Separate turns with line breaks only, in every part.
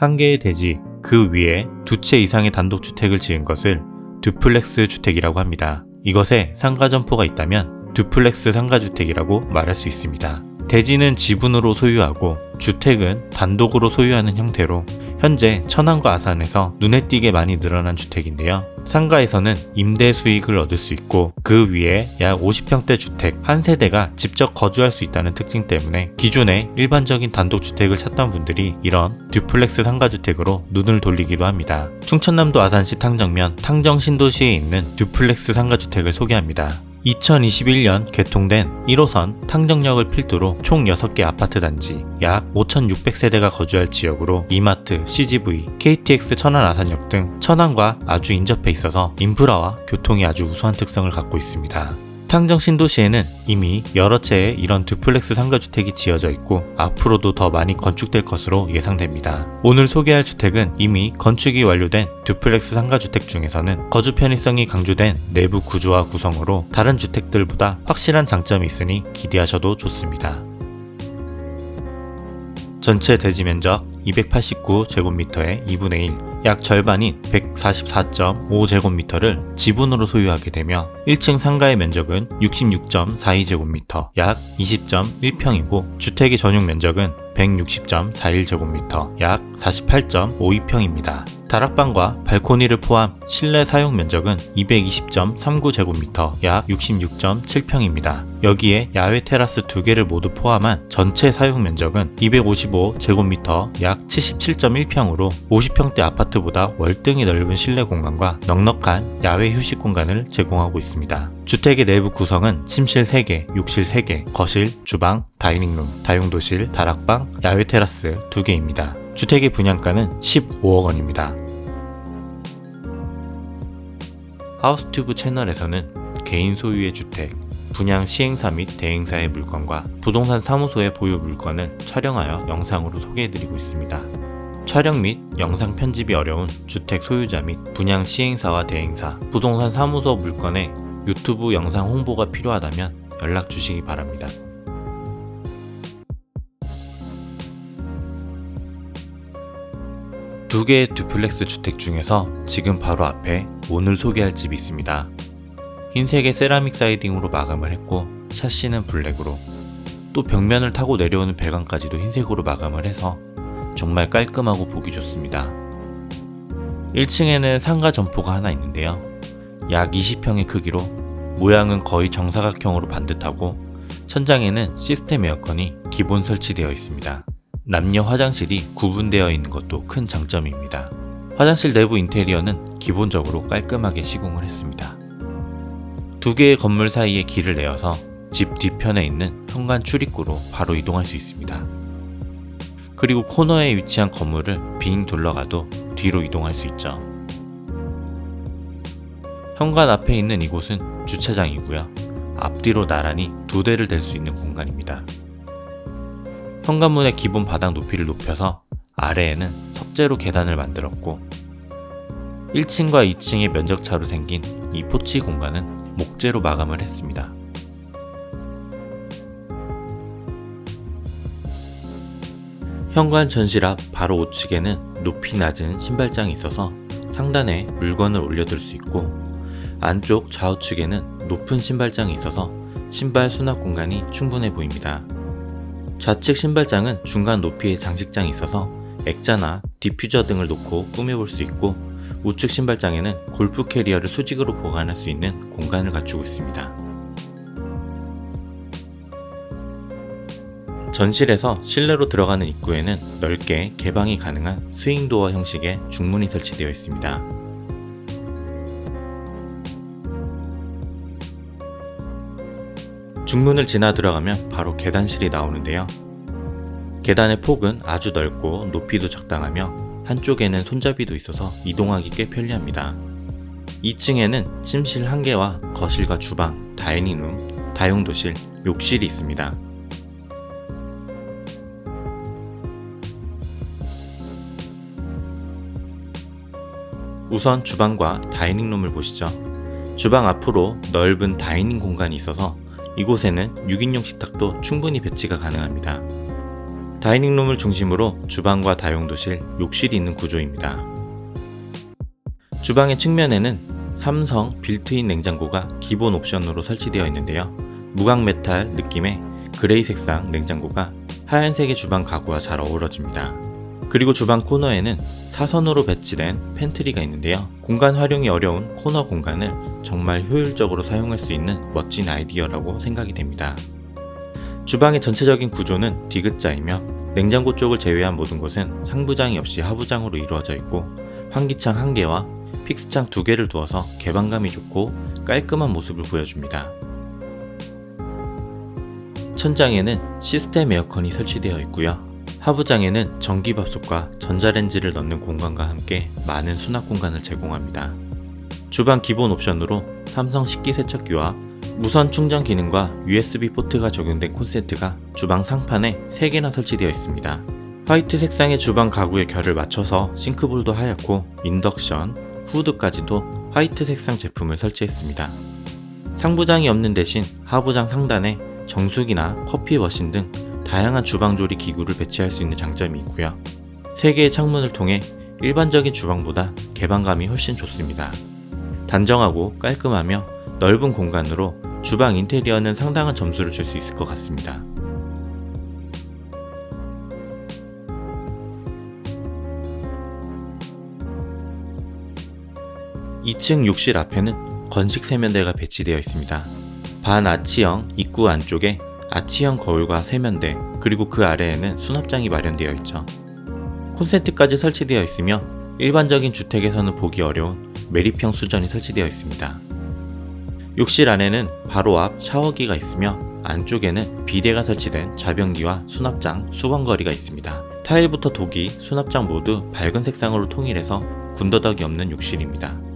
한 개의 대지 그 위에 두 채 이상의 단독주택을 지은 것을 듀플렉스 주택이라고 합니다. 이것에 상가 점포가 있다면 듀플렉스 상가주택이라고 말할 수 있습니다. 대지는 지분으로 소유하고 주택은 단독으로 소유하는 형태로 현재 천안과 아산에서 눈에 띄게 많이 늘어난 주택인데요. 상가에서는 임대 수익을 얻을 수 있고 그 위에 약 50평대 주택 한 세대가 직접 거주할 수 있다는 특징 때문에 기존의 일반적인 단독주택을 찾던 분들이 이런 듀플렉스 상가주택으로 눈을 돌리기도 합니다. 충청남도 아산시 탕정면 탕정 신도시에 있는 듀플렉스 상가주택을 소개합니다. 2021년 개통된 1호선 탕정역을 필두로 총 6개 아파트 단지 약 5,600세대가 거주할 지역으로 이마트, CGV, KTX 천안 아산역 등 천안과 아주 인접해 있어서 인프라와 교통이 아주 우수한 특성을 갖고 있습니다. 탕정 신도시에는 이미 여러 채의 이런 듀플렉스 상가주택이 지어져 있고 앞으로도 더 많이 건축될 것으로 예상됩니다. 오늘 소개할 주택은 이미 건축이 완료된 듀플렉스 상가주택 중에서는 거주 편의성이 강조된 내부 구조와 구성으로 다른 주택들보다 확실한 장점이 있으니 기대하셔도 좋습니다. 전체 대지 면적 289제곱미터의 2분의 1, 약 절반인 144.5제곱미터를 지분으로 소유하게 되며 1층 상가의 면적은 66.42제곱미터, 약 20.1평이고 주택의 전용 면적은 160.41제곱미터, 약 48.52평입니다. 다락방과 발코니를 포함 실내 사용 면적은 220.39제곱미터, 약 66.7평입니다. 여기에 야외 테라스 두 개를 모두 포함한 전체 사용 면적은 255제곱미터, 약 77.1평으로 50평대 아파트보다 월등히 넓은 실내 공간과 넉넉한 야외 휴식 공간을 제공하고 있습니다. 주택의 내부 구성은 침실 3개, 욕실 3개, 거실, 주방, 다이닝룸, 다용도실, 다락방, 야외 테라스 2개입니다. 주택의 분양가는 15억 원입니다. 하우스튜브 채널에서는 개인 소유의 주택, 분양 시행사 및 대행사의 물건과 부동산 사무소의 보유 물건을 촬영하여 영상으로 소개해드리고 있습니다. 촬영 및 영상 편집이 어려운 주택 소유자 및 분양 시행사와 대행사, 부동산 사무소 물건의 유튜브 영상 홍보가 필요하다면 연락 주시기 바랍니다. 두 개의 듀플렉스 주택 중에서 지금 바로 앞에 오늘 소개할 집이 있습니다. 흰색의 세라믹 사이딩으로 마감을 했고 샤시는 블랙으로 또 벽면을 타고 내려오는 배관까지도 흰색으로 마감을 해서 정말 깔끔하고 보기 좋습니다. 1층에는 상가 점포가 하나 있는데요. 약 20평의 크기로 모양은 거의 정사각형으로 반듯하고 천장에는 시스템 에어컨이 기본 설치되어 있습니다. 남녀 화장실이 구분되어 있는 것도 큰 장점입니다. 화장실 내부 인테리어는 기본적으로 깔끔하게 시공을 했습니다. 두 개의 건물 사이에 길을 내어서 집 뒤편에 있는 현관 출입구로 바로 이동할 수 있습니다. 그리고 코너에 위치한 건물을 빙 둘러가도 뒤로 이동할 수 있죠. 현관 앞에 있는 이곳은 주차장이고요. 앞뒤로 나란히 두 대를 댈 수 있는 공간입니다. 현관문의 기본 바닥 높이를 높여서 아래에는 석재로 계단을 만들었고 1층과 2층의 면적차로 생긴 이 포치 공간은 목재로 마감을 했습니다. 현관 전실 앞 바로 우측에는 높이 낮은 신발장이 있어서 상단에 물건을 올려둘 수 있고 안쪽 좌우측에는 높은 신발장이 있어서 신발 수납 공간이 충분해 보입니다. 좌측 신발장은 중간 높이의 장식장이 있어서 액자나 디퓨저 등을 놓고 꾸며볼 수 있고 우측 신발장에는 골프 캐리어를 수직으로 보관할 수 있는 공간을 갖추고 있습니다. 전실에서 실내로 들어가는 입구에는 넓게 개방이 가능한 스윙도어 형식의 중문이 설치되어 있습니다. 중문을 지나 들어가면 바로 계단실이 나오는데요. 계단의 폭은 아주 넓고 높이도 적당하며 한쪽에는 손잡이도 있어서 이동하기 꽤 편리합니다. 2층에는 침실 1개와 거실과 주방, 다이닝룸, 다용도실, 욕실이 있습니다. 우선 주방과 다이닝룸을 보시죠. 주방 앞으로 넓은 다이닝 공간이 있어서 이곳에는 6인용 식탁도 충분히 배치가 가능합니다. 다이닝룸을 중심으로 주방과 다용도실, 욕실이 있는 구조입니다. 주방의 측면에는 삼성 빌트인 냉장고가 기본 옵션으로 설치되어 있는데요. 무광 메탈 느낌의 그레이 색상 냉장고가 하얀색의 주방 가구와 잘 어우러집니다. 그리고 주방 코너에는 사선으로 배치된 팬트리가 있는데요. 공간 활용이 어려운 코너 공간을 정말 효율적으로 사용할 수 있는 멋진 아이디어라고 생각이 됩니다. 주방의 전체적인 구조는 디귿자이며 냉장고 쪽을 제외한 모든 곳은 상부장이 없이 하부장으로 이루어져 있고 환기창 한 개와 픽스창 두 개를 두어서 개방감이 좋고 깔끔한 모습을 보여줍니다. 천장에는 시스템 에어컨이 설치되어 있고요. 하부장에는 전기밥솥과 전자레인지를 넣는 공간과 함께 많은 수납 공간을 제공합니다. 주방 기본 옵션으로 삼성 식기 세척기와 무선 충전 기능과 USB 포트가 적용된 콘센트가 주방 상판에 3개나 설치되어 있습니다. 화이트 색상의 주방 가구의 결을 맞춰서 싱크볼도 하얗고 인덕션, 후드까지도 화이트 색상 제품을 설치했습니다. 상부장이 없는 대신 하부장 상단에 정수기나 커피 머신 등 다양한 주방 조리 기구를 배치할 수 있는 장점이 있고요. 3개의 창문을 통해 일반적인 주방보다 개방감이 훨씬 좋습니다. 단정하고 깔끔하며 넓은 공간으로 주방 인테리어는 상당한 점수를 줄 수 있을 것 같습니다. (2층) 욕실 앞에는 건식 세면대가 배치되어 있습니다. 반아치형 입구 안쪽에 아치형 거울과 세면대 그리고 그 아래에는 수납장이 마련되어 있죠. 콘센트까지 설치되어 있으며 일반적인 주택에서는 보기 어려운 매립형 수전이 설치되어 있습니다. 욕실 안에는 바로 앞 샤워기가 있으며 안쪽에는 비데가 설치된 자변기와 수납장, 수건거리가 있습니다. 타일부터 도기, 수납장 모두 밝은 색상으로 통일해서 군더더기 없는 욕실입니다.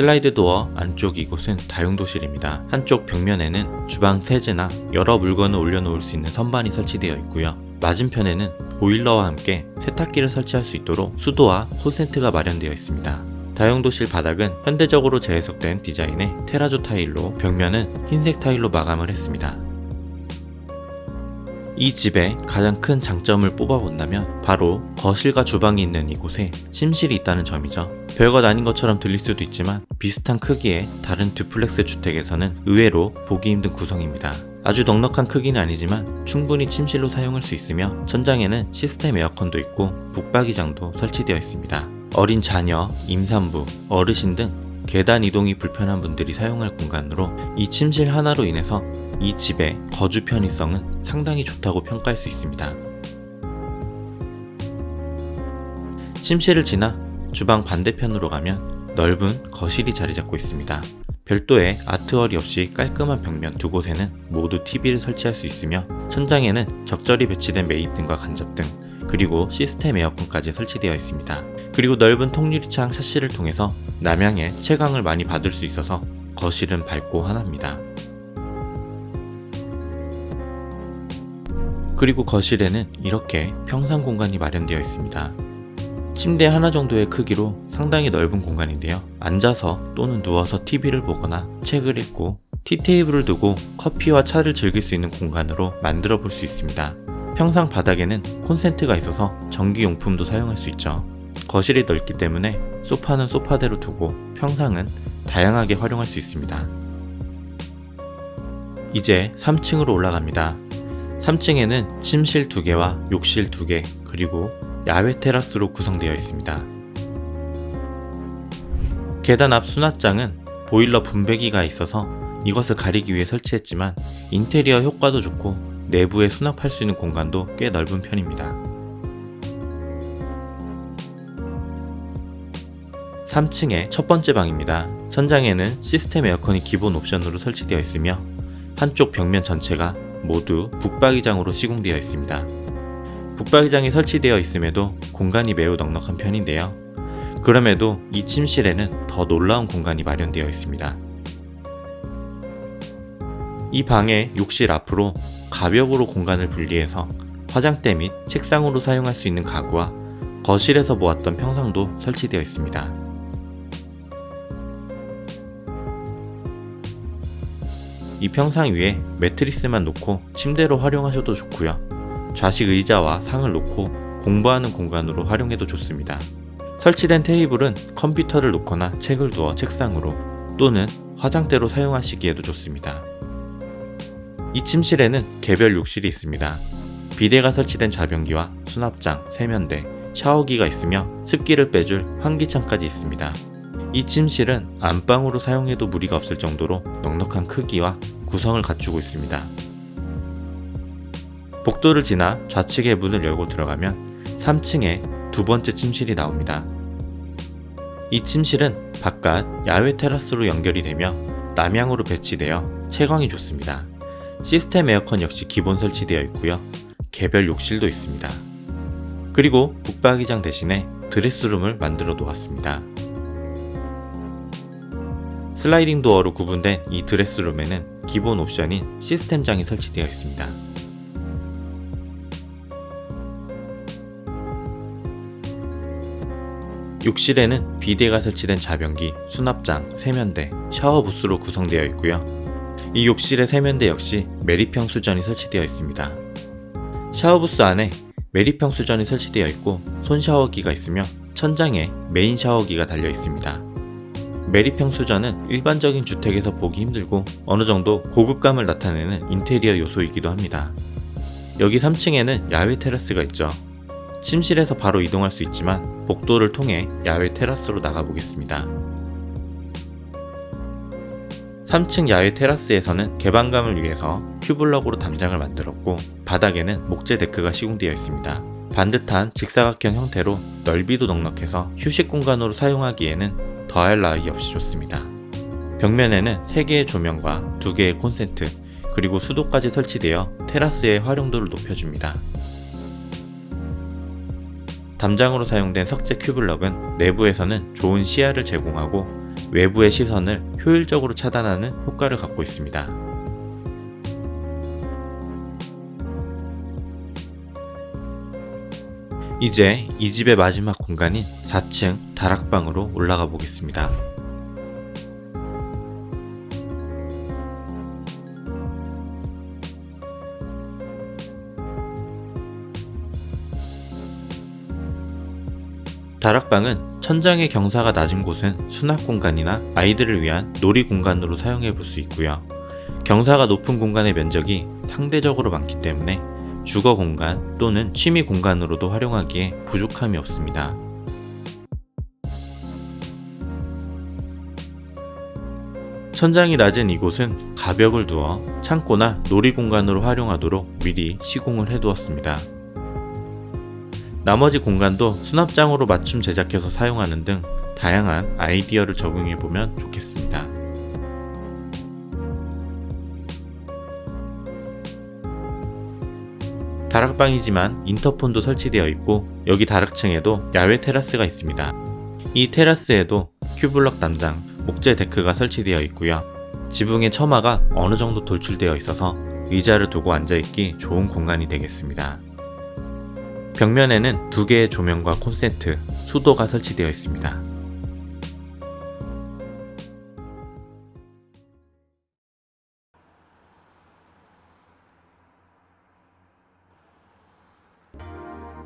슬라이드 도어 안쪽 이곳은 다용도실입니다. 한쪽 벽면에는 주방 세제나 여러 물건을 올려놓을 수 있는 선반이 설치되어 있고요. 맞은편에는 보일러와 함께 세탁기를 설치할 수 있도록 수도와 콘센트가 마련되어 있습니다. 다용도실 바닥은 현대적으로 재해석된 디자인의 테라조 타일로 벽면은 흰색 타일로 마감을 했습니다. 이 집의 가장 큰 장점을 뽑아본다면 바로 거실과 주방이 있는 이곳에 침실이 있다는 점이죠. 별것 아닌 것처럼 들릴 수도 있지만 비슷한 크기의 다른 듀플렉스 주택에서는 의외로 보기 힘든 구성입니다. 아주 넉넉한 크기는 아니지만 충분히 침실로 사용할 수 있으며 천장에는 시스템 에어컨도 있고 북박이장도 설치되어 있습니다. 어린 자녀, 임산부, 어르신 등 계단 이동이 불편한 분들이 사용할 공간으로 이 침실 하나로 인해서 이 집의 거주 편의성은 상당히 좋다고 평가할 수 있습니다. 침실을 지나 주방 반대편으로 가면 넓은 거실이 자리 잡고 있습니다. 별도의 아트월이 없이 깔끔한 벽면 두 곳에는 모두 TV를 설치할 수 있으며 천장에는 적절히 배치된 메이등과 간접등 그리고 시스템 에어컨까지 설치되어 있습니다. 그리고 넓은 통유리창 샤시를 통해서 남향의 채광을 많이 받을 수 있어서 거실은 밝고 환합니다. 그리고 거실에는 이렇게 평상 공간이 마련되어 있습니다. 침대 하나 정도의 크기로 상당히 넓은 공간인데요. 앉아서 또는 누워서 TV를 보거나 책을 읽고 티테이블을 두고 커피와 차를 즐길 수 있는 공간으로 만들어 볼 수 있습니다. 평상 바닥에는 콘센트가 있어서 전기용품도 사용할 수 있죠. 거실이 넓기 때문에 소파는 소파대로 두고 평상은 다양하게 활용할 수 있습니다. 이제 3층으로 올라갑니다. 3층에는 침실 2개와 욕실 2개, 그리고 야외 테라스로 구성되어 있습니다. 계단 앞 수납장은 보일러 분배기가 있어서 이것을 가리기 위해 설치했지만 인테리어 효과도 좋고 내부에 수납할 수 있는 공간도 꽤 넓은 편입니다. 3층의 첫 번째 방입니다. 천장에는 시스템 에어컨이 기본 옵션으로 설치되어 있으며 한쪽 벽면 전체가 모두 북박이장으로 시공되어 있습니다. 북박이장이 설치되어 있음에도 공간이 매우 넉넉한 편인데요. 그럼에도 이 침실에는 더 놀라운 공간이 마련되어 있습니다. 이 방의 욕실 앞으로 가벽으로 공간을 분리해서 화장대 및 책상으로 사용할 수 있는 가구와 거실에서 모았던 평상도 설치되어 있습니다. 이 평상 위에 매트리스만 놓고 침대로 활용하셔도 좋고요. 좌식 의자와 상을 놓고 공부하는 공간으로 활용해도 좋습니다. 설치된 테이블은 컴퓨터를 놓거나 책을 두어 책상으로 또는 화장대로 사용하시기에도 좋습니다. 이 침실에는 개별 욕실이 있습니다. 비데가 설치된 좌변기와 수납장, 세면대, 샤워기가 있으며 습기를 빼줄 환기창까지 있습니다. 이 침실은 안방으로 사용해도 무리가 없을 정도로 넉넉한 크기와 구성을 갖추고 있습니다. 복도를 지나 좌측의 문을 열고 들어가면 3층에 두 번째 침실이 나옵니다. 이 침실은 바깥 야외 테라스로 연결이 되며 남향으로 배치되어 채광이 좋습니다. 시스템 에어컨 역시 기본 설치되어 있고요. 개별 욕실도 있습니다. 그리고 북박이장 대신에 드레스룸을 만들어 놓았습니다. 슬라이딩 도어로 구분된 이 드레스룸에는 기본 옵션인 시스템장이 설치되어 있습니다. 욕실에는 비데가 설치된 자변기, 수납장, 세면대, 샤워 부스로 구성되어 있고요. 이 욕실의 세면대 역시 메리평 수전이 설치되어 있습니다. 샤워 부스 안에 메리평 수전이 설치되어 있고 손 샤워기가 있으며 천장에 메인 샤워기가 달려 있습니다. 메리평 수전은 일반적인 주택에서 보기 힘들고 어느 정도 고급감을 나타내는 인테리어 요소이기도 합니다. 여기 3층에는 야외 테라스가 있죠. 침실에서 바로 이동할 수 있지만 복도를 통해 야외 테라스로 나가 보겠습니다. 3층 야외 테라스에서는 개방감을 위해서 큐블럭으로 담장을 만들었고 바닥에는 목재 데크가 시공되어 있습니다. 반듯한 직사각형 형태로 넓이도 넉넉해서 휴식 공간으로 사용하기에는 더할 나위 없이 좋습니다. 벽면에는 3개의 조명과 2개의 콘센트 그리고 수도까지 설치되어 테라스의 활용도를 높여줍니다. 담장으로 사용된 석재 큐블럭은 내부에서는 좋은 시야를 제공하고 외부의 시선을 효율적으로 차단하는 효과를 갖고 있습니다. 이제 이 집의 마지막 공간인 4층 다락방으로 올라가 보겠습니다. 다락방은 천장의 경사가 낮은 곳은 수납 공간이나 아이들을 위한 놀이 공간으로 사용해 볼 수 있고요. 경사가 높은 공간의 면적이 상대적으로 많기 때문에 주거 공간 또는 취미 공간으로도 활용하기에 부족함이 없습니다. 천장이 낮은 이곳은 가벽을 두어 창고나 놀이 공간으로 활용하도록 미리 시공을 해두었습니다. 나머지 공간도 수납장으로 맞춤 제작해서 사용하는 등 다양한 아이디어를 적용해 보면 좋겠습니다. 다락방이지만 인터폰도 설치되어 있고 여기 다락층에도 야외 테라스가 있습니다. 이 테라스에도 큐블럭 담장, 목재 데크가 설치되어 있고요. 지붕의 처마가 어느 정도 돌출되어 있어서 의자를 두고 앉아있기 좋은 공간이 되겠습니다. 벽면에는 두 개의 조명과 콘센트, 수도가 설치되어 있습니다.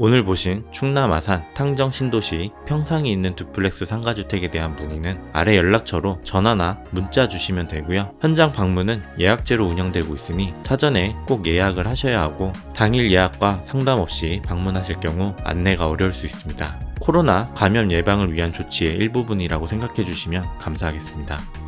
오늘 보신 충남 아산 탕정 신도시 평상이 있는 두플렉스 상가주택에 대한 문의는 아래 연락처로 전화나 문자 주시면 되고요. 현장 방문은 예약제로 운영되고 있으니 사전에 꼭 예약을 하셔야 하고 당일 예약과 상담 없이 방문하실 경우 안내가 어려울 수 있습니다. 코로나 감염 예방을 위한 조치의 일부분이라고 생각해 주시면 감사하겠습니다.